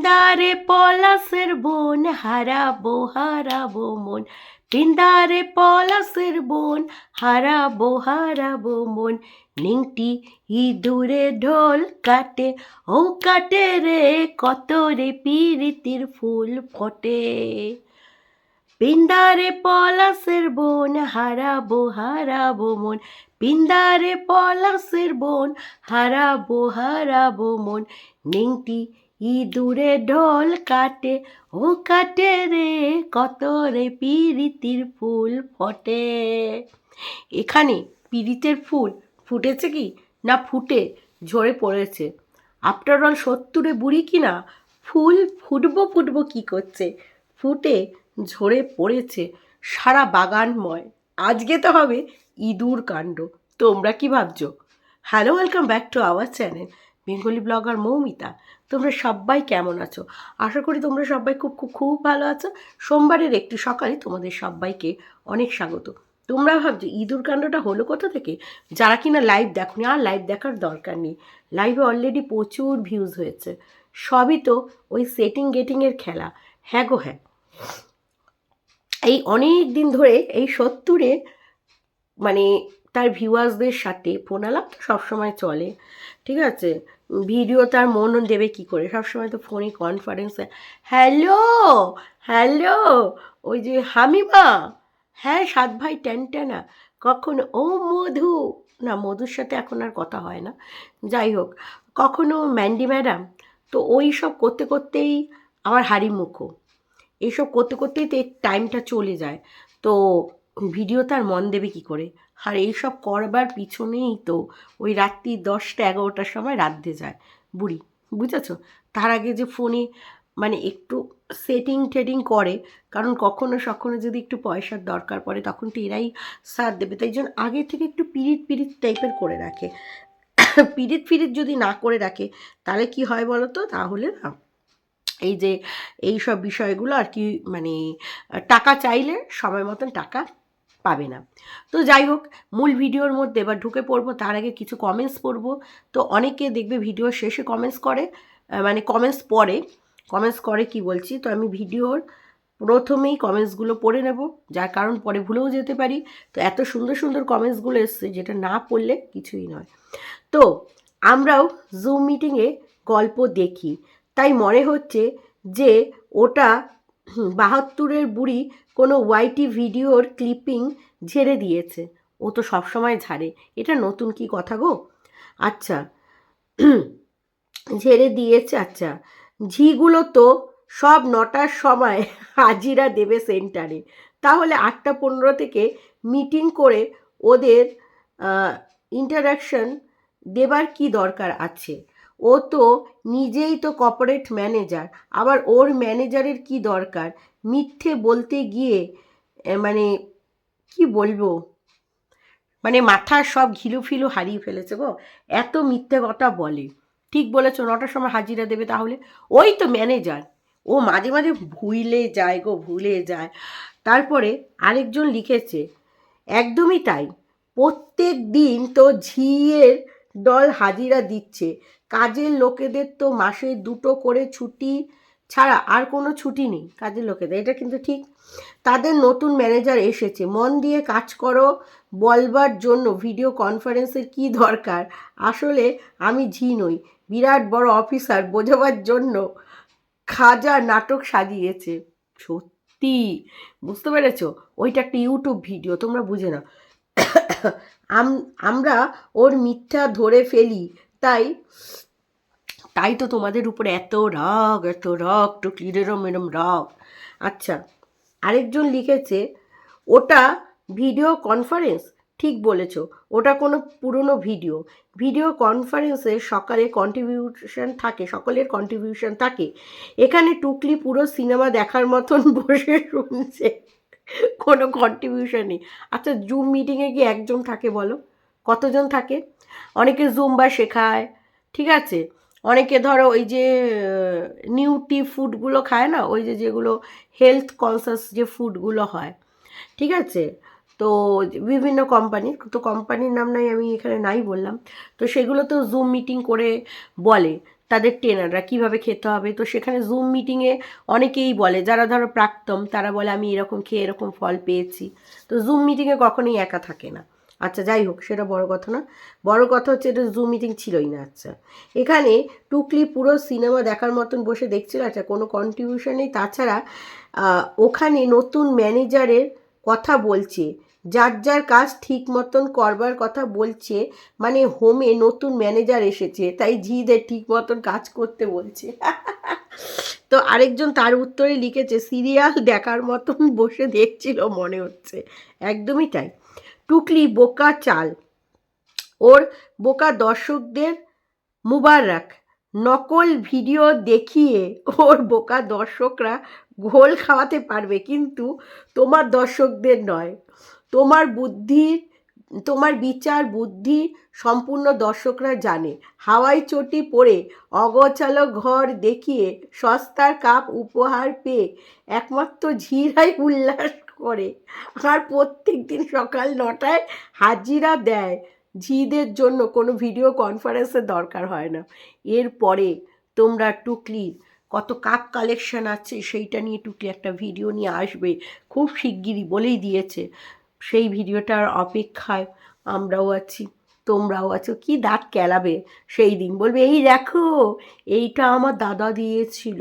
পিন্দারে পলাশের বোন, হারাবো হারাবো মন। পিন্দারে পলাশের বোন, হারাবো হারাবো মন। নিংটি ইঁদুরে ঢোল কাটে ও কাটে রে, কত রে পিরিতির ফুল ফোটে। পিন্দারে পলাশের বোন, হারাবো হারাবো মন। পিন্দারে পলাশের বোন, হারাবো হারাবো মন। নিংটি ইঁদুরে ঢোল কাটে, ও কাটে রে, কত রে পিরিতির ফুল ফোটে। এখানে পিরিতের ফুল ফুটেছে কি? না ফুটে, ঝরে পড়েছে। আফটার অল সত্তরে বুড়ি কি না ফুল ফুটবো ফুটবো কি করছে? ফুটে, ঝরে পড়েছে। সারা বাগানময়। আজকে তো হবে ইঁদুর কাণ্ড। তোমরা কি ভাবছ? Hello welcome back to our channel Bengali blogger Moumita, তোমরা সবাই কেমন আছো? আশা করি তোমরা সবাই খুব খুব খুব ভালো আছো। সোমবারের একটি সকালে তোমাদের সবাইকে অনেক স্বাগত। তোমরা ভাবছ, ইঁদুর কাণ্ডটা হলো কোথা থেকে? যারা কিনা লাইভ দেখোনি, আর লাইভ দেখার দরকার নেই। লাইভে অলরেডি প্রচুর ভিউজ হয়েছে। সবই তো ওই সেটিং গেটিংয়ের খেলা। হ্যাঁ গো হ্যাঁ। এই অনেক দিন ধরে, এই সত্তরে মানে তার ভিউয়ার্সদের সাথে ফোন আলাপ তো সবসময় চলে, ঠিক আছে? ভিডিও তার মন দেবে কি করে? সবসময় তো ফোনে কনফারেন্সে হ্যালো হ্যালো ওই যে হামিমা হ্যাঁ সাত ভাই টেনটেনা কখন? ও মধু। না, মধুর সাথে এখন আর কথা হয় না। যাই হোক, কখনো ম্যান্ডি ম্যাডাম তো ওই সব করতে করতেই আমার হাড়ি মুখো। এইসব করতে করতেই তো টাইমটা চলে যায়। তো ভিডিও তার মন দেবে কি করে? আর এইসব করবার পিছনেই তো ওই রাত্রি দশটা, এগারোটার সময় রাঁধতে যায়। বুড়ি, বুঝেছ? তার আগে যে ফোনে মানে একটু সেটিং টেটিং করে, কারণ কখনো সখনো যদি একটু পয়সার দরকার পড়ে, তখন তো এরাই সাথ দেবে। তাই জন্য আগে থেকে একটু পিরিত পিরিত টাইপের করে রাখে। পিরিত ফিরিত যদি না করে রাখে, তাহলে কি হয় বলো তো? তাহলে না এই যে এই সব বিষয়গুলো আর কি মানে টাকা চাইলে সময় মতন টাকা পাবে না। তো যাই হোক, মূল ভিডিওর মধ্যে এবার ঢুকে পড়ব, তার আগে কিছু কমেন্টস পড়ব। তো অনেকে দেখবে ভিডিও শেষে কমেন্টস করে মানে কমেন্টস পড়ে কমেন্টস করে কি বলছি? তো আমি ভিডিওর প্রথমেই কমেন্টসগুলো পড়ে নেব, যার কারণ পরে ভুলেও যেতে পারি। তো এত সুন্দর সুন্দর কমেন্টসগুলো এসছে, যেটা না পড়লে কিছুই নয়। তো আমরাও জুম মিটিংয়ে গল্প দেখি। তাই মনে হচ্ছে যে ওটা বাহাত্তরের বুড়ি কোনো ওয়াইটি ভিডিওর ক্লিপিং ঝেড়ে দিয়েছে। ও তো সবসময় ঝাড়ে। এটা নতুন কি কথা গো? আচ্ছা। ঝেড়ে দিয়েছে আচ্ছা। ঝিগুলো তো সব নটার সময় হাজিরা দেবে সেন্টারে। তাহলে আটটা পনেরো থেকে মিটিং করে ওদের ইন্টারাকশন দেবার কি দরকার আছে? ও তো নিজেই তো কর্পোরেট ম্যানেজার আবার ওর ম্যানেজারের কি দরকার? মিথ্যে বলতে গিয়ে মানে কি বলব? মানে মাথার সব ঘিলু ফিলু হারিয়ে ফেলেছে গো। এত মিথ্যে কথা বলে। ঠিক বলেছ, নটার সময় হাজিরা দেবে তাহলে। ওই তো ম্যানেজার ও মাঝে মাঝে ভুলে যায় গো, ভুলে যায়। তারপরে আরেকজন লিখেছে, একদমই তাই। প্রত্যেক দিন তো ঝিয়ের দল হাজিরা দিচ্ছে। কাজের লোকেদের তো মাসে দুটো করে ছুটি ছাড়া আর কোনো ছুটি নেই কাজের লোকেদের। এটা কিন্তু ঠিক। তাদের নতুন ম্যানেজার এসেছে। মন দিয়ে কাজ করো, বলবার জন্য ভিডিও কনফারেন্সের কি দরকার? আসলে আমি ঝি নই। বিরাট বড় অফিসার বোঝাবার জন্য খাজা নাটক সাজিয়েছে। সত্যি। বুঝতে পেরেছ? ওইটা একটা ইউটিউব ভিডিও তোমরা বুঝে না আম- আমরা ওর মিথ্যা ধরে ফেলি, তাই তাই তো তোমাদের উপরে এত রাগ এত রাগ টুকলিদেরও এরম রাগ। আচ্ছা আরেকজন লিখেছে, ওটা ভিডিও কনফারেন্স ঠিক বলেছ, ওটা কোনো পুরনো ভিডিও ভিডিও কনফারেন্সে সকালে কন্ট্রিবিউশন থাকে, সকলের কন্ট্রিবিউশন থাকে। এখানে টুকলি পুরো সিনেমা দেখার মতন বসে শুনছে, কোনো কন্ট্রিবিউশন নেই। আচ্ছা জুম মিটিংয়ে কি একজন থাকে বলো, কতজন থাকে? অনেকে জুম্বা শেখায়, ঠিক আছে? অনেকে ধরো ওই যে নিউটি ফুডগুলো খায় না? ওই যে যেগুলো হেলথ কনসাস যে ফুডগুলো হয়। ঠিক আছে? তো বিভিন্ন কোম্পানির তো কোম্পানির নাম নাই আমি এখানে নাই বললাম। তো সেগুলো তো জুম মিটিং করে বলে তাদের ট্রেনাররা কীভাবে খেতে হবে। তো সেখানে জুম মিটিংয়ে অনেকেই বলে, যারা ধরো প্রাক্তম তারা বলে, আমি এরকম খেয়ে এরকম ফল পেয়েছি। তো জুম মিটিংয়ে কখনোই একা থাকে না। আচ্ছা যাই হোক, সেটা বড় কথা না। বড় কথা হচ্ছে, এটা জুম মিটিং ছিলই না আচ্ছা। এখানে টুকলি পুরো সিনেমা দেখার মতন বসে দেখছিল আচ্ছা কোনো কন্ট্রিবিউশন নেই। তাছাড়া ওখানে নতুন ম্যানেজারের কথা বলছে, যার যার কাজ ঠিক মতন করবার কথা বলছে মানে হোমে নতুন ম্যানেজার এসেছে, তাই ঝিদের ঠিক মতন কাজ করতে বলছে। তো আরেকজন তার উত্তরে লিখেছে, সিরিয়াল দেখার মতন বসে দেখছিল মনে হচ্ছে। একদমই তাই। টুকলি বোকা চাল। ওর বোকা দর্শকদের মুবারক। নকল ভিডিও দেখিয়ে ওর বোকা দর্শকরা ঘোল খাওয়াতে পারবে, কিন্তু তোমার দর্শকদের নয়। তোমার বুদ্ধির তোমার বিচার বুদ্ধি সম্পূর্ণ দর্শকরা জানে। হাওয়াই চটি পরে অগোছালো ঘর দেখিয়ে সস্তার কাপ উপহার পেয়ে একমাত্র ঝিরাই উল্লাস করে। আর প্রত্যেক দিন সকাল নটায় হাজিরা দেয়। ঝিদের জন্য কোনো ভিডিও কনফারেন্সের দরকার হয় না। এরপরে তোমরা টুকলির কত কাপ কালেকশন আছে, সেইটা নিয়ে টুকলি একটা ভিডিও নিয়ে আসবে। খুব শিগগিরই বলেই দিয়েছে। সেই ভিডিওটার অপেক্ষায় আমরাও আছি, তোমরাও আছো। কি দাঁত কেলাবে সেই দিন বলবে, এই দেখো, এইটা আমার দাদা দিয়েছিল।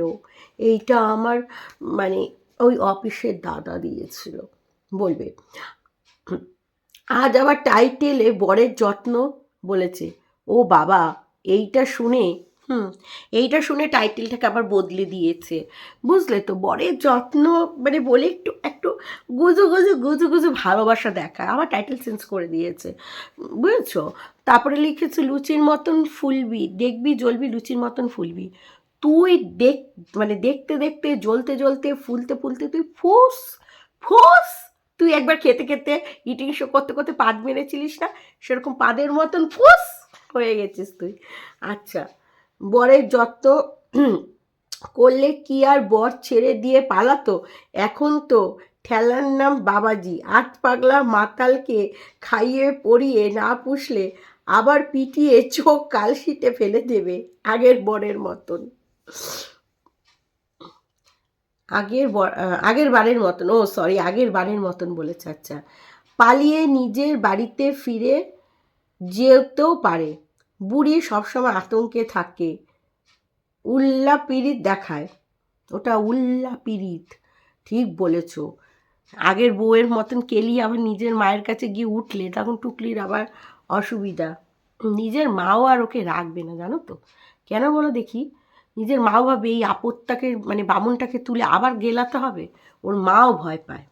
এইটা আমার মানে ওই অফিসের দাদা দিয়েছিল। বলবে, আজ আবার টাইটেলে বরের যত্ন? বলেছে, ও বাবা, এইটা শুনে, হুম, এইটা শুনে টাইটেলটাকে আবার বদলে দিয়েছে। বুঝলে তো, বরের যত্ন মানে বলে একটু একটু গুজু গুজু গুজু গুজু ভালোবাসা দেখা আবার টাইটেল চেঞ্জ করে দিয়েছে। বুঝেছ? তারপরে লিখেছে, লুচির মতন ফুলবি, দেখবি, জ্বলবি, লুচির মতন ফুলবি। তুই দেখ মানে দেখতে দেখতে, জ্বলতে জ্বলতে, ফুলতে ফুলতে তুই ফুস ফুস! তুই একবার খেতে খেতে ইটিং শো করতে করতে পাদ মেরেছিলিস না? সেরকম পাদের মতন ফুস হয়ে গেছিস তুই। আচ্ছা বরের যত্ন করলে কি আর বর ছেড়ে দিয়ে পালাতো? এখন তো ঠেলার নাম বাবাজি। আট পাগলা মাতালকে খাইয়ে পরিয়ে না পুষলে আবার পিটিয়ে চোখ কালশিটে ফেলে দেবে আগের বরের মতন। আগের আগের বারের মতন, ও সরি আগের বারের মতন বলেছে আচ্ছা। পালিয়ে নিজের বাড়িতে ফিরে যেতেও পারে। বুড়ি সবসময় আতঙ্কে থাকে। উল্লা পিরিত দেখায়। ওটা উল্লা পিরিত ঠিক বলেছ। আগের বউয়ের মতন কেলি আবার নিজের মায়ের কাছে গিয়ে উঠলে, তখন টুকলির আবার অসুবিধা। নিজের মাও আর ওকে রাখবে না, জানো তো? কেন বলো দেখি? নিজের মাও ভাবে এই আপদটাকে মানে বামুনটাকে তুলে আবার গেলাতে হবে, ওর মাও ভয় পায়।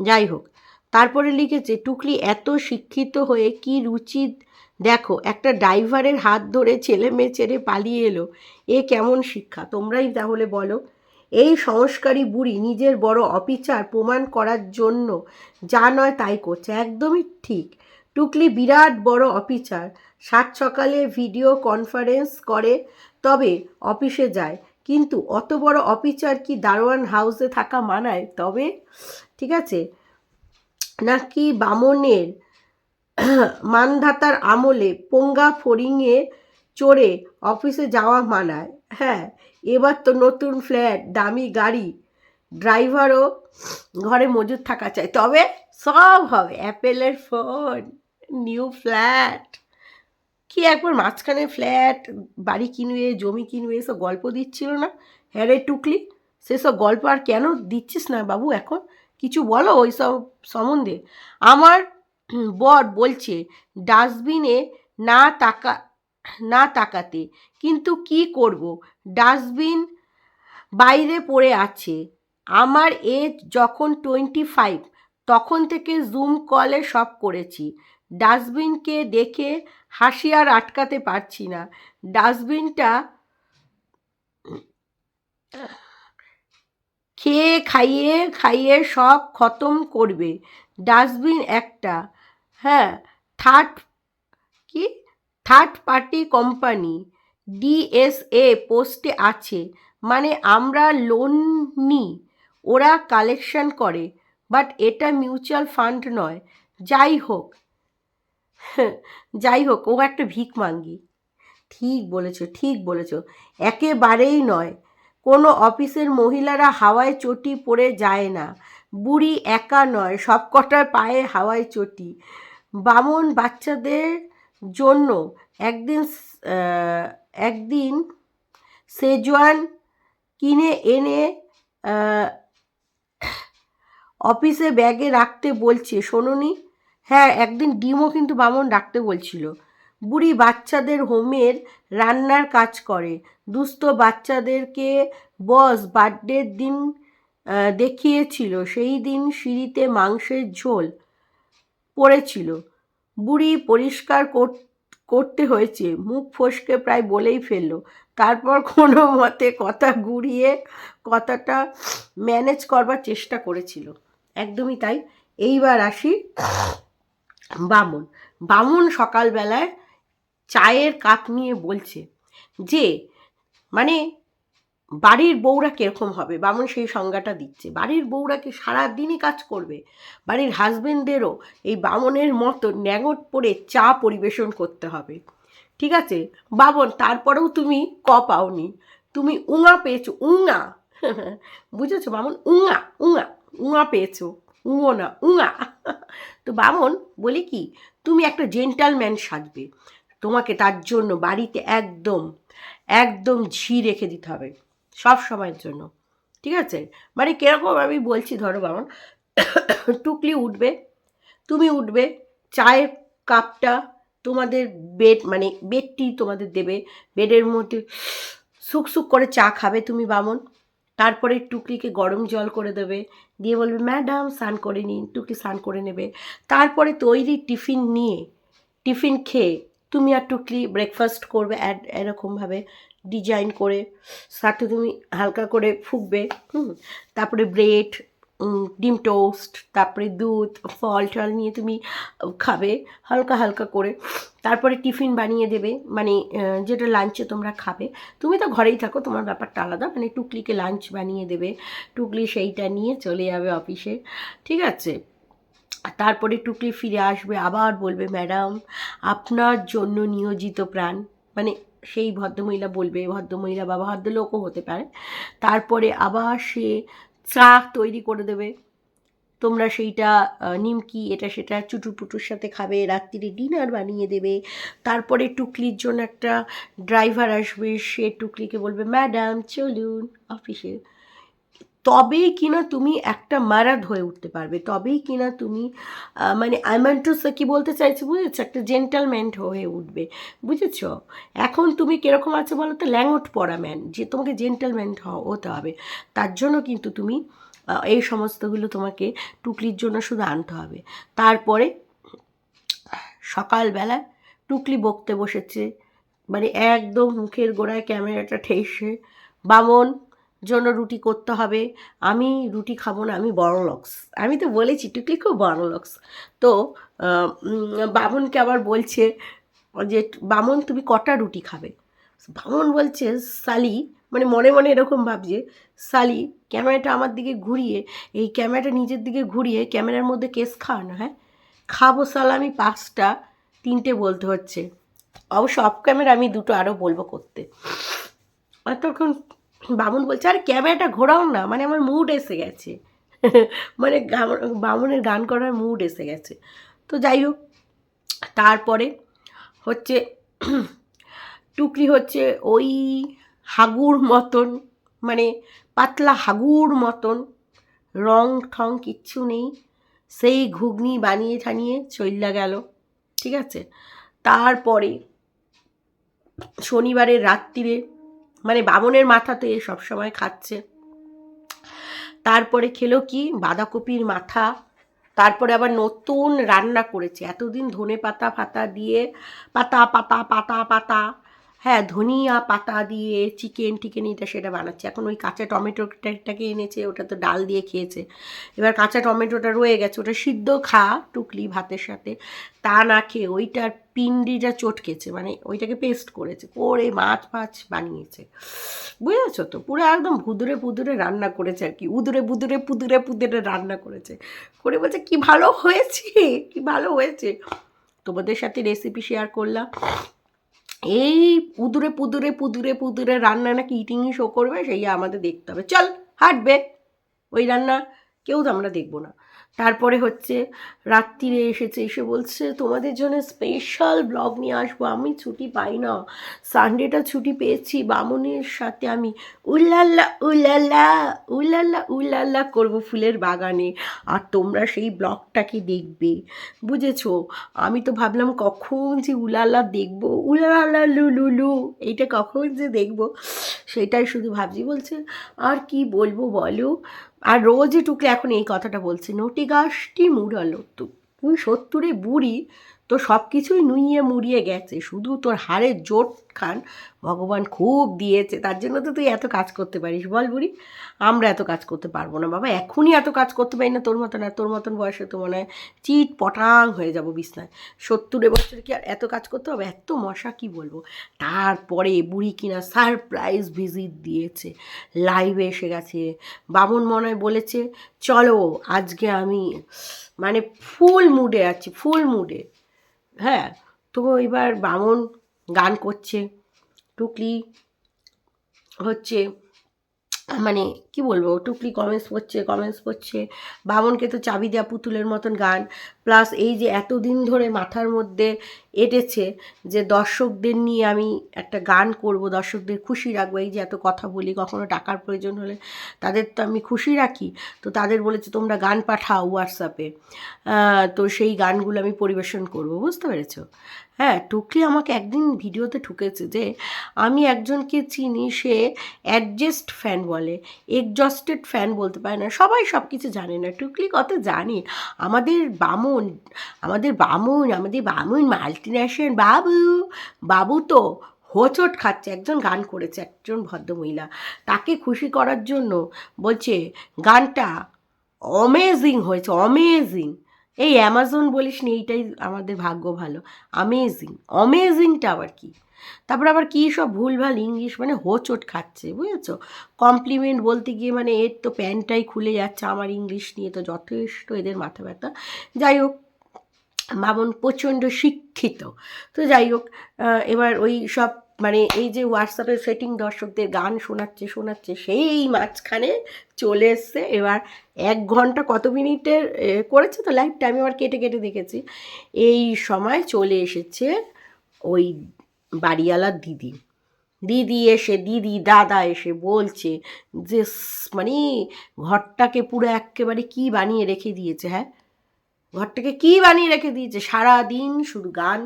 যাই হোক, তারপরে লিখেছে, টুকলি এত শিক্ষিত হয়ে কি রুচি, দেখো, একটা ড্রাইভারের হাত ধরে ছেলে মেয়ে ছেড়ে পালিয়ে এলো। এ কেমন শিক্ষা, তোমরাই তাহলে বলো। এই সংস্কারী বুড়ি নিজের বড় অপিচার প্রমাণ করার জন্য যা নয় তাই করছে। একদমই ঠিক। টুকলি বিরাট বড় অফিসার সাত সকালে ভিডিও কনফারেন্স করে তবে অফিসে যায়। কিন্তু অত বড় অফিসার কি দারোয়ান হাউসে থাকা মানায়? তবে, ঠিক আছে, নাকি বামনের মানধাতার আমলে পোঙ্গা ফড়িংয়ে চড়ে অফিসে যাওয়া মানায়? হ্যাঁ এবার তো নতুন ফ্ল্যাট, দামি গাড়ি, ড্রাইভারও ঘরে মজুদ থাকা চাই। তবে সব হবে, অ্যাপেলের ফোন, নিউ ফ্ল্যাট। কি একবার মাঝখানে ফ্ল্যাট, বাড়ি কিনবে জমি কিনবে এসব গল্প দিচ্ছিল না? হ্যাঁ রে টুকলি, সেসব গল্প আর কেন দিচ্ছিস না বাবু এখন? কিছু বলো ওই সব সম্বন্ধে। আমার বর বলছে, ডাস্টবিনে না তাকা, না তাকাতে, কিন্তু কি করব? ডাস্টবিন বাইরে পড়ে আছে। আমার এজ যখন টোয়েন্টি ফাইভ, তখন থেকে জুম কলে সব করেছি। ডাস্টবিনকে দেখে হাসি আর আটকাতে পারছি না। ডাস্টবিনটা খেয়ে খাইয়ে খাইয়ে সব খতম করবে। ডাস্টবিন একটা। হ্যাঁ থার্ড কি? থার্ড পার্টি কোম্পানি, ডিএসএ পোস্টে আছে। মানে আমরা লোন নিই ওরা কালেকশন করে, বাট এটা মিউচুয়াল ফান্ড নয়। যাই হোক যাই হোক, ও একটা ভিক মাঙ্গি। ঠিক বলেছ ঠিক বলেছ। একেবারেই নয়। কোনো অফিসের মহিলারা হাওয়ায় চটি পড়ে যায় না। বুড়ি একা নয় সব কটার পায়ে হাওয়ায় চটি। বামন বাচ্চাদের জন্য একদিন একদিন সেজওয়ান কিনে এনে অফিসে ব্যাগে রাখতে বলছে, শোনোনি হ্যাঁ একদিন ডিমও কিন্তু বামন ডাকতে বলছিল, বুড়ি বাচ্চাদের হোমের রান্নার কাজ করে, দুস্থ বাচ্চাদেরকে বস বার্থডের দিন দেখিয়েছিল, সেই দিন সিঁড়িতে মাংসের ঝোল পড়েছিল। বুড়ি পরিষ্কার কর- করতে হয়েছে, মুখ ফসকে প্রায় বলেই ফেলল। তারপর কোনো মতে কথা ঘুরিয়ে কথাটা ম্যানেজ করবার চেষ্টা করেছিল। একদমই তাই। এইবার আসি বামন। বামন সকালবেলায় চায়ের কাপ নিয়ে বলছে যে মানে বাড়ির বউরা কীরকম হবে? বামন সেই সংজ্ঞাটা দিচ্ছে। বাড়ির বউরা কি সারাদিনই কাজ করবে? বাড়ির হাজবেন্ডদেরও এই বামনের মতো ন্যাঙট পরে চা পরিবেশন করতে হবে। ঠিক আছে? বামন, তারপরেও তুমি ক পাওনি? তুমি উঙা পেয়েছ, উঙা। বুঝেছ বামন? উঙা উঙা উঙা পেয়েছ। উঙো না, উঙা। তো বামন বলি কি, তুমি একটা জেন্টালম্যান সাজবে। তোমাকে তার জন্য বাড়িতে একদম একদম ঝি রেখে দিতে হবে, সব সময়ের জন্য। ঠিক আছে? মানে কীরকম আমি বলছি ধরো বামন, টুকলি উঠবে, তুমি উঠবে, চায়ের কাপটা তোমাদের বেড মানে বেডটি তোমাদের দেবে বেডের মধ্যে সুক সুক করে চা খাবে তুমি বামন তারপরে টুকরিকে গরম জল করে দেবে। দিয়ে বলবে, ম্যাডাম, স্নান করে নিন। টুকরি স্নান করে নেবে। তারপরে তৈরি টিফিন নিয়ে, টিফিন খেয়ে তুমি আর টুকলি ব্রেকফাস্ট করবে অ্যাড এরকমভাবে ডিজাইন করে। সাথে তুমি হালকা করে ফুকবে, হুম। তারপরে ব্রেড ডিম টোস্ট, তারপরে দুধ, ফল, টল নিয়ে তুমি খাবে হালকা হালকা করে। তারপরে টিফিন বানিয়ে দেবে মানে যেটা লাঞ্চে তোমরা খাবে। তুমি তো ঘরেই থাকো, তোমার ব্যাপারটা আলাদা। মানে টুকলিকে লাঞ্চ বানিয়ে দেবে, টুকলি সেইটা নিয়ে চলে যাবে অফিসে ঠিক আছে? তারপরে টুকলি ফিরে আসবে, আবার বলবে, ম্যাডাম, আপনার জন্য নিয়োজিত প্রাণ। মানে সেই ভদ্রমহিলা বলবে, ভদ্রমহিলা বা ভদ্রলোকও হতে পারে। তারপরে আবার সে চা তৈরি করে দেবে। তোমরা সেইটা নিমকি, এটা সেটা, চুটুপুটুর সাথে খাবে, রাত্রিরে ডিনার বানিয়ে দেবে। তারপরে টুকলির জন্য একটা ড্রাইভার আসবে, সে টুকলিকে বলবে, ম্যাডাম, চলুন অফিসে। তবেই কিনা তুমি একটা মারাদ হয়ে উঠতে পারবে। তবেই কিনা তুমি মানে আইমান্টুসা কি বলতে চাইছি বুঝেছ? একটা জেন্টালম্যান হয়ে উঠবে। বুঝেছ? এখন তুমি কীরকম আছে বলো তো ল্যাঙ্গট পড়া ম্যান যে তোমাকে জেন্টালম্যান হতে হবে। তার জন্য কিন্তু তুমি এই সমস্তগুলো তোমাকে টুকলির জন্য শুধু আনতে হবে। তারপরে সকালবেলা টুকলি বকতে বসেছে মানে একদম মুখের গোড়ায় ক্যামেরাটা ঠেসে, বামন জন্য রুটি করতে হবে। আমি রুটি খাব না, আমি বড়লক্স। আমি তো বলেছি, টুকলি খুব বড়লক্স। তো বামনকে আবার বলছে যে, বামন, তুমি কটা রুটি খাবে? বামন বলছে, সালি মানে মনে মনে এরকম ভাবছে, সালি, ক্যামেরাটা আমার দিকে ঘুরিয়ে, এই ক্যামেরাটা নিজের দিকে ঘুরিয়ে, ক্যামেরার মধ্যে কেস খাওয়ানো হ্যাঁ? খাব সাল, আমি পাঁচটা, তিনটে বলতে হচ্ছে। অবশ্য অফ ক্যামেরা আমি দুটো আরও বলব করতে। তখন বামুন বলছে, আরে, ক্যামেরাটা ঘোরাও না। মানে আমার মুড এসে গেছে। মানে বামুনের গান করার মুড এসে গেছে। তো যাই হোক, তারপরে হচ্ছে, টুকরি হচ্ছে ওই হাগুর মতন মানে পাতলা হাগুর মতন, রং ঠং কিচ্ছু নেই। সেই ঘুগনি বানিয়ে ঠানিয়ে চইল্লা গেল, ঠিক আছে? তারপরে শনিবারের রাত্রিরে মানে বামনের মাথাতে সবসময় খাচ্ছে। তারপরে খেলো কি? বাঁধাকপির মাথা। তারপরে আবার নতুন রান্না করেছে। এতদিন ধনে পাতা ফাতা দিয়ে পাতা পাতা পাতা পাতা হ্যাঁ ধনিয়া পাতা দিয়ে চিকেন টিকেন এটা সেটা বানাচ্ছে। এখন ওই কাঁচা টমেটোটাকে এনেছে, ওটা তো ডাল দিয়ে খেয়েছে। এবার কাঁচা টমেটোটা রয়ে গেছে, ওটা সিদ্ধ খা টুকলি ভাতের সাথে। তা না খেয়ে ওইটার পিন্ডিটা চটকেছে মানে ওইটাকে পেস্ট করেছে, করে মাছ ফাছ বানিয়েছে। বুঝেছ তো? পুরো একদম ভুদুরে পুদুরে রান্না করেছে আর কি, উদুরে বুদুরে পুদুরে পুদুরে রান্না করেছে। করে বলছে, কি ভালো হয়েছে, কি ভালো হয়েছে? তোমাদের সাথে রেসিপি শেয়ার করলাম। এই পুদুরে পুদুরে পুদুরে পুদুরে রান্না নাকি ইটিংই শো করবে সেই আমাদের দেখতে হবে। চল, হাঁটবে। ওই রান্না কেউ তো আমরা দেখব না। তারপরে হচ্ছে রাত্রিরে এসেছে, এসে বলছে, তোমাদের জন্য স্পেশাল ব্লগ নিয়ে আসব, আমি ছুটি পাই না। সানডেটা ছুটি পেয়েছি, বামুনের সাথে আমি উল্লাল্লা উল্লাল্লা উল্লাল্লা উল্লাল্লা করব ফুলের বাগানে। আর তোমরা সেই ব্লগটাকে দেখবে। বুঝেছ? আমি তো ভাবলাম কখন যে উলালা দেখব, উলালা লু লু লু এইটা কখন যে দেখব? সেটাই শুধু ভাবছি। বলছে, আর কি বলব বলো? আর রোজই টুকলে এখন এই কথাটা বলছি নটি গাছটি মুড়ালো তু তুই সত্তরে বুড়ি তো সব কিছুই নুইয়ে মুড়িয়ে গেছে। শুধু তোর হাড়ের জোট খান ভগবান খুব দিয়েছে। তার জন্য তো তুই এত কাজ করতে পারিস। বল বুড়ি, আমরা এত কাজ করতে পারব না বাবা। এখনই এত কাজ করতে পারি না তোর মতন। আর তোর মতন বয়সে তো মনে হয় চিট পটাং হয়ে যাব বিছনায়। সত্তরে বছর কি আর এত কাজ করতে হবে? এত মশা কি বলব? তারপরে বুড়ি কিনা সারপ্রাইজ ভিজিট দিয়েছে। লাইভে এসে গেছে। বামন মনে হয় বলেছে, চলো, আজকে আমি মানে ফুল মুডে আছি ফুল মুডে হ্যাঁ তো এবার বামন গান করছে। টুকলি হচ্ছে মানে কি বলব, টুকলি কমেন্টস করছে কমেন্টস পড়ছে। বামনকে তো চাবি দেওয়া পুতুলের মতন গান। প্লাস এই যে এতদিন ধরে মাথার মধ্যে এটেছে যে দর্শকদের নিয়ে আমি একটা গান করব, দর্শকদের খুশি রাখব, এই যে এত কথা বলি, কখনো টাকার প্রয়োজন হলে তাদের তো আমি খুশি রাখি। তো তাদের বলেছে, তোমরা গান পাঠাও হোয়াটসঅ্যাপে তো সেই গানগুলো আমি পরিবেশন করব, বুঝতে পেরেছ? হ্যাঁ টুকলি আমাকে একদিন ভিডিওতে ঠুকেছে যে আমি একজনকে চিনি, সে অ্যাডজাস্ট ফ্যান বলে। এক্সজস্টেড ফ্যান বলতে পারে না, সবাই সব কিছু জানে না, টুকলি কত জানি। আমাদের বামন, আমাদের বামুন আমাদের বামুন মাল্টি ন্যাশনাল বাবু বাবু তো হোঁচট খাচ্ছে, একজন গান করেছে, একজন ভদ্রমহিলা। তাকে খুশি করার জন্য বলছে, গানটা অমেজিং হয়েছে অমেজিং এই অ্যামাজন বলিস নি, এইটাই আমাদের ভাগ্য ভালো আমেজিং অমেজিংটা আবার কি? তারপর আবার কী সব ভুলভাল ইংলিশ মানে হোঁচট খাচ্ছে, বুঝেছ? কমপ্লিমেন্ট বলতে গিয়ে মানে এর তো প্যান্টটাই খুলে যাচ্ছে, আমার ইংলিশ নিয়ে তো যথেষ্ট এদের মাথা ব্যথা। যাই হোক মামন প্রচণ্ড শিক্ষিত। তো যাই হোক এবার ওই সব মানে এই যে হোয়াটসঅ্যাপের সেটিং দর্শকদের গান শোনাচ্ছে শোনাচ্ছে, সেই মাঝখানে চলে এসছে। এবার এক ঘণ্টা কত মিনিটের করেছে তো লাইভটা আমি আবার কেটে কেটে দেখেছি। এই সময় চলে এসেছে ওই বাড়িওয়ালার দিদি। দিদি এসে, দিদি, দাদা এসে বলছে যে মানে ঘরটাকে পুরো একেবারে কি বানিয়ে রেখে দিয়েছে হ্যাঁ? ঘরটাকে কি বানিয়ে রেখে দিয়েছে? সারা দিন শুধু গান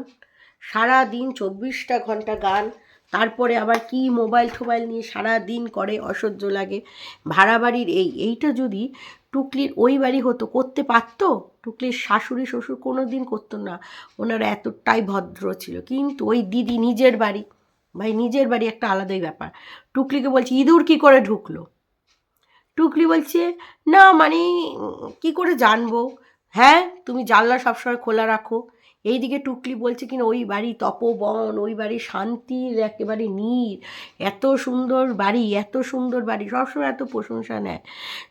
সারা দিন চব্বিশটা ঘণ্টা গান, তারপরে আবার কি মোবাইল টোবাইল নিয়ে সারা দিন করে, অসহ্য লাগে। ভাড়া বাড়ির এই, এইটা যদি টুকলির ওই বাড়ি হতো, করতে পারতো? টুকলির শাশুড়ি, শ্বশুর কোনো দিন করতো না। ওনারা এতটাই ভদ্র ছিল। কিন্তু ওই দিদি নিজের বাড়ি, ভাই নিজের বাড়ি একটা আলাদাই ব্যাপার। টুকলিকে বলছি, ইঁদুর কি করে ঢুকলো? টুকলি বলছে, না মানে কি করে জানব? হ্যাঁ তুমি জানলা সবসময় খোলা রাখো। এইদিকে টুকলি বলছে কিনা, ওই বাড়ি তপবন, ওই বাড়ি শান্তির, একেবারে নীর। এত সুন্দর বাড়ি, এত সুন্দর বাড়ি, সবসময় এত প্রশংসা নেয়।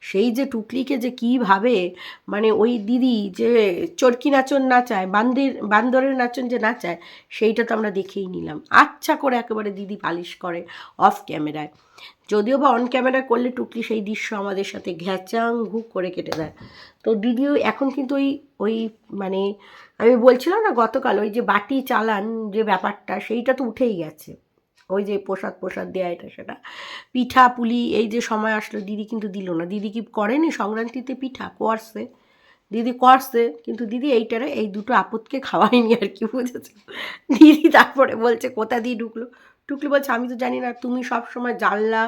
সেই যে টুকলিকে যে কীভাবে মানে ওই দিদি যে চরকি নাচন নাচায়, বান্দির, বান্দরের নাচন যে নাচায়, সেইটা তো আমরা দেখেই নিলাম। আচ্ছা করে একেবারে দিদি পালিশ করে অফ ক্যামেরায় যদিও বা অন ক্যামেরা করলে টুকলি সেই দৃশ্য আমাদের সাথে ঘ্যাচাং ঘুক করে কেটে দেয়। তো দিদিও এখন কিন্তু ওই ওই মানে আমি বলছিলাম না গতকাল ওই যে বাটি চালান যে ব্যাপারটা, সেইটা তো উঠেই গেছে। ওই যে প্রসাদ প্রসাদ দেয়া এটা, সেটা। পিঠা, পুলি, এই যে সময় আসলো, দিদি কিন্তু দিল না। দিদি কি করেনি? সংক্রান্তিতে পিঠা করছে দিদি করছে কিন্তু দিদি এইটারে, এই দুটো আপদকে খাওয়ায়নি আর কি, বুঝেছে? দিদি তারপরে বলছে, কোথা দিয়ে ঢুকলো? টুকলি বলছে, আমি তো জানি না, তুমি সব সময় জানলা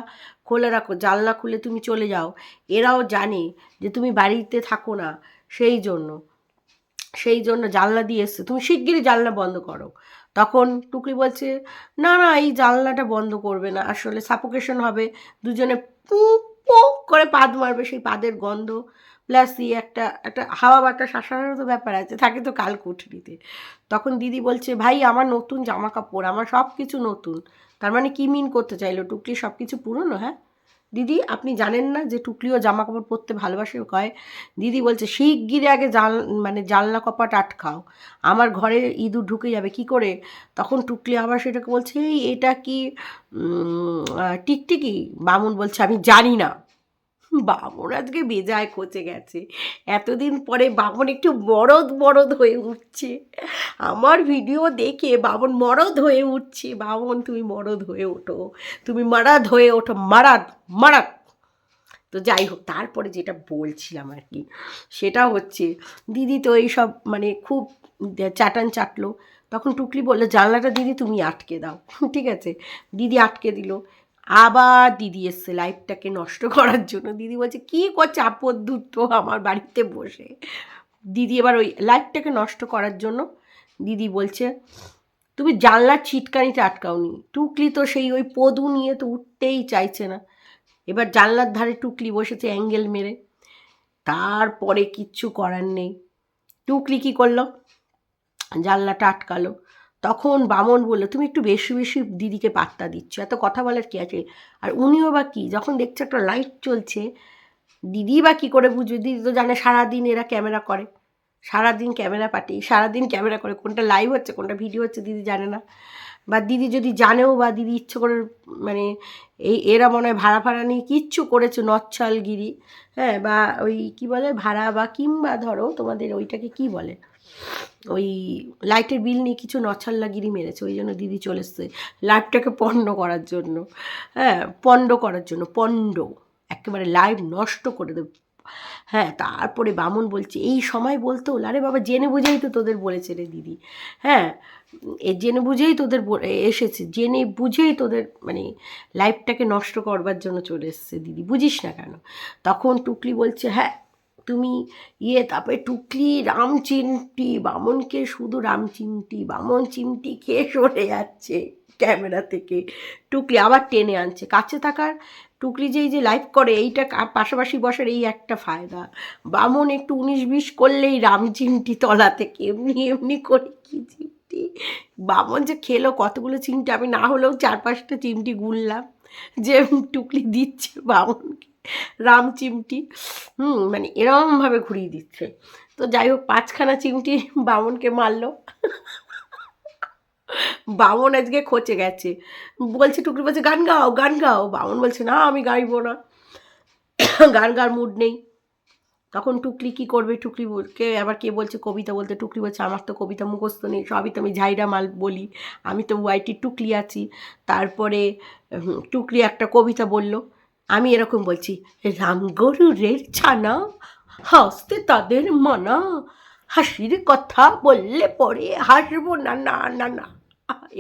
খোলা রাখো, জানলা খুলে তুমি চলে যাও। এরাও জানে যে তুমি বাড়িতে থাকো না, সেই জন্য সেই জন্য জানলা দিয়ে এসছে। তুমি শিগগিরই জানলা বন্ধ করো। তখন টুকলি বলছে, না না, এই জানলাটা বন্ধ করবে না, আসলে সাপোকেশন হবে। দুজনে পু করে পাদ মারবে, সেই পাদের গন্ধ। প্লাস ই একটা একটা হাওয়া বাতাস আসারও তো ব্যাপার আছে, থাকে তো কাল কুঠরিতে। তখন দিদি বলছে, ভাই, আমার নতুন জামা কাপড় আমার সব কিছু নতুন। তার মানে কী মিন করতে চাইলো? টুকলি সব কিছু পুরনো হ্যাঁ? দিদি, আপনি জানেন না যে টুকলিও জামা কাপড় পরতে ভালোবাসে কয়? দিদি বলছে শিগগিরি আগে জাল মানে জানলা কপাট আটকাও। আমার ঘরে ইঁদুর ঢুকে যাবে, কি করে? তখন টুকলি আবার সেটাকে বলছে, এই, এটা কি টিকটিকি? বামুন বলছে, আমি জানি না। বামন আজকে বেজায় খচে গেছে। এতদিন পরে বামন একটু মরদ মরদ হয়ে উঠছে। আমার ভিডিও দেখে বামন মরদ হয়ে উঠছে। বামন, তুমি মরদ হয়ে ওঠো। তুমি মারাদ হয়ে ওঠো। মারাদ মারাদ। তো যাই হোক, তারপরে যেটা বলছিলাম আর কি, সেটা হচ্ছে, দিদি তো এইসব মানে খুব চাটান চাটলো। তখন টুকলি বলল, জানলাটা দিদি, তুমি আটকে দাও। ঠিক আছে, দিদি আটকে দিল। আবার দিদি এসছে লাইফটাকে নষ্ট করার জন্য। দিদি বলছে, কী করছে আপদ ধূর্ত আমার বাড়িতে বসে? দিদি এবার ওই লাইফটাকে নষ্ট করার জন্য দিদি বলছে, তুমি জানলার ছিটকানিতে আটকাওনি। টুকলি তো সেই ওই পদু নিয়ে তো উঠতেই চাইছে না। এবার জানলার ধারে টুকলি বসেছে অ্যাঙ্গেল মেরে। তারপরে কিচ্ছু করার নেই। টুকলি কী করল? জানলাটা আটকালো। তখন বামন বলল, তুমি একটু বেশি বেশি দিদিকে পাত্তা দিচ্ছ, এত কথা বলার কী আছে? আর উনিও বা কী, যখন দেখছে একটা লাইট চলছে, দিদি বা কী করে বুঝবে? দিদি তো জানে সারাদিন এরা ক্যামেরা করে, সারাদিন ক্যামেরা পাঠিয়ে, সারাদিন ক্যামেরা করে, কোনটা লাইভ হচ্ছে, কোনটা ভিডিও হচ্ছে দিদি জানে না। বা দিদি যদি জানেও বা দিদি ইচ্ছে করে মানে এই, এরা মনে হয় ভাড়া ফাড়া নিয়ে কিচ্ছু করেছে, নচ্ছালগিরি হ্যাঁ বা ওই কি বলে, ভাড়া বা কিংবা ধরো তোমাদের ওইটাকে কি বলে? ওই লাইটের বিল নিয়ে কিছু নছাল্লাগিরি মেরেছে, ওই জন্য দিদি চলে এসছে। লাইভটাকে পণ্ড করার জন্য। হ্যাঁ পণ্ড করার জন্য, পণ্ড। একেবারে লাইভ নষ্ট করে দেবে। হ্যাঁ তারপরে বামুন বলছে, এই সময় বলতো? আরে বাবা, জেনে বুঝেই তো তোদের বলেছে রে দিদি। হ্যাঁ এ জেনে বুঝেই তোদের এসেছে। জেনে বুঝেই তোদের মানে লাইফটাকে নষ্ট করবার জন্য চলে এসছে দিদি। বুঝিস না কেন? তখন টুকলি বলছে হ্যাঁ তুমি ইয়ে তারপরে টুকলি রাম চিমটি, বামনকে শুধু রাম চিমটি, বামন চিমটি খেয়ে সরে যাচ্ছে ক্যামেরা থেকে। টুকলি আবার টেনে আনছে। কাছে থাকার টুকলি যেই যে লাইভ করে, এইটা পাশাপাশি বসার এই একটা ফায়দা। বামন একটু উনিশ বিশ করলেই রাম চিমটি তলা থেকে এমনি এমনি করে কি চিমটি? বামন যে খেলো কতগুলো চিমটি? আমি না হলেও চার পাঁচটা চিমটি গুনলাম। যে টুকলি দিচ্ছে বামনকে। রাম চিমটি, হুম মানে এরমভাবে ঘুরিয়ে দিচ্ছে। তো যাই হোক, পাঁচখানা চিমটি বামনকে মারলো। বামন আজকে খচে গেছে। বলছে, টুকরি বলছে, গান গাও গান গাও। বামন বলছে, না, আমি গাইবো না। গান গাওয়ার মুড নেই। তখন টুকলি কি করবে? টুকলি কে আবার কে বলছে, কবিতা বলতে টুকলি বলছে, আমার তো কবিতা মুখস্থ নেই, সবই তো আমি ঝাইরা মাল বলি। আমি তো ওয়াইটি টুকলি আছি। তারপরে টুকলি একটা কবিতা বলল। আমি এরকম বলছি, রাম গরুরের ছানা, হাসতে তাদের মানা, হাসির কথা বললে পরে হাসবো না না না না।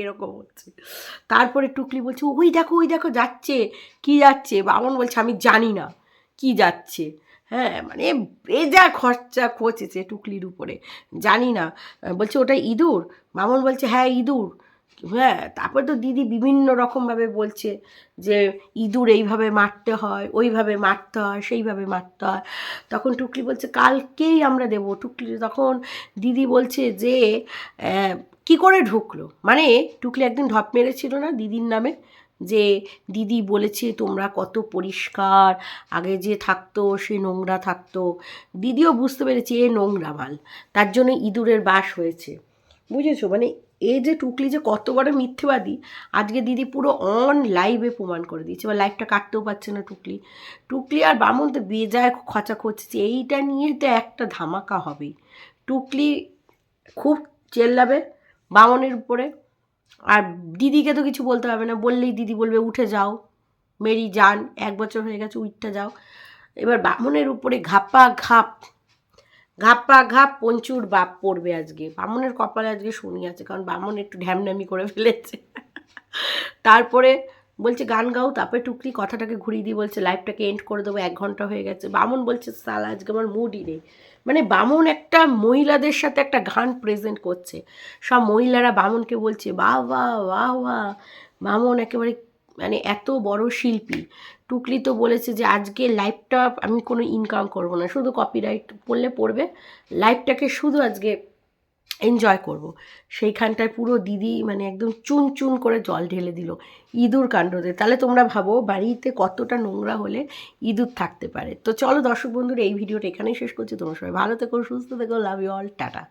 এরকম হচ্ছে তারপরে টুকলি বলছে, ওই দেখো ওই দেখো, যাচ্ছে। কি যাচ্ছে? বামন বলছে, আমি জানি না, কি যাচ্ছে? হ্যাঁ মানে বেজা খরচা খোঁচেছে টুকলির উপরে। জানি না। বলছে, ওটা ইঁদুর? মামন বলছে হ্যাঁ ইঁদুর। হ্যাঁ তারপর তো দিদি বিভিন্ন রকমভাবে বলছে যে ইঁদুর এইভাবে মারতে হয়, ওইভাবে মারতে হয়, সেইভাবে মারতে হয়। তখন টুকলি বলছে, কালকেই আমরা দেবো। টুকলি তখন দিদি বলছে যে কি করে ঢুকলো? মানে টুকলি একদিন ঢপ মেরেছিল না দিদির নামে যে, দিদি বলেছে তোমরা কত পরিষ্কার, আগে যে থাকতো সে নোংরা থাকতো। দিদিও বুঝতে পেরেছে, এ নোংরা মাল, তার জন্য ইঁদুরের বাস হয়েছে। বুঝেছ? মানে এই যে টুকলি যে কত বড় মিথ্যেবাদী, আজকে দিদি পুরো অন লাইভে প্রমাণ করে দিয়েছে। এবার লাইভটা কাটতেও পারছে না টুকলি। টুকলি আর বামন তো বেজায় খচা খচছে এইটা নিয়ে তো একটা ধামাকা হবেই। টুকলি খুব চেল্লাবে বামনের উপরে। আর দিদিকে তো কিছু বলতে হবে না। বললেই দিদি বলবে, উঠে যাও, মেরি যান, এক বছর হয়ে গেছে উঠতে যাও। এবার বামনের উপরে ঘাপা ঘাপ ঘাপা ঘাপ, পঞ্চুর বাপ পড়বে আজকে। বামনের কপালে আজকে শুনি আছে, কারণ বামন একটু ঢ্যামনামি করে ফেলেছে। তারপরে বলছে, গান গাও, তারপরে টুকলি কথাটাকে ঘুরিয়ে দিয়ে বলছে লাইফটাকে এন্ড করে দেবো, এক ঘণ্টা হয়ে গেছে। বামন বলছে, সাল, আজকে আমার মুডই নেই। মানে বামন একটা মহিলাদের সাথে একটা গান প্রেজেন্ট করছে। সব মহিলারা বামনকে বলছে, বাহ বাহ বাহ বাহ। বামন একেবারে মানে এত বড় শিল্পী। টুকলি তো বলেছে যে আজকে লাইফটা আমি কোনো ইনকাম করব না, শুধু কপিরাইট পড়লে পড়বে লাইফটাকে শুধু আজকে এনজয় করব। সেইখানটায় পুরো দিদি মানে একদম চুন চুন করে জল ঢেলে দিল ইঁদুর কাণ্ডতে। তাহলে তোমরা ভাবো বাড়িতে কতটা নোংরা হলে ইঁদুর থাকতে পারে। তো চলো দর্শক বন্ধুরা, এই ভিডিওটা এখানেই শেষ করছি। তোমার সবাই ভালো থেকো, সুস্থ থেকো লাভ ইউ অল টাটা।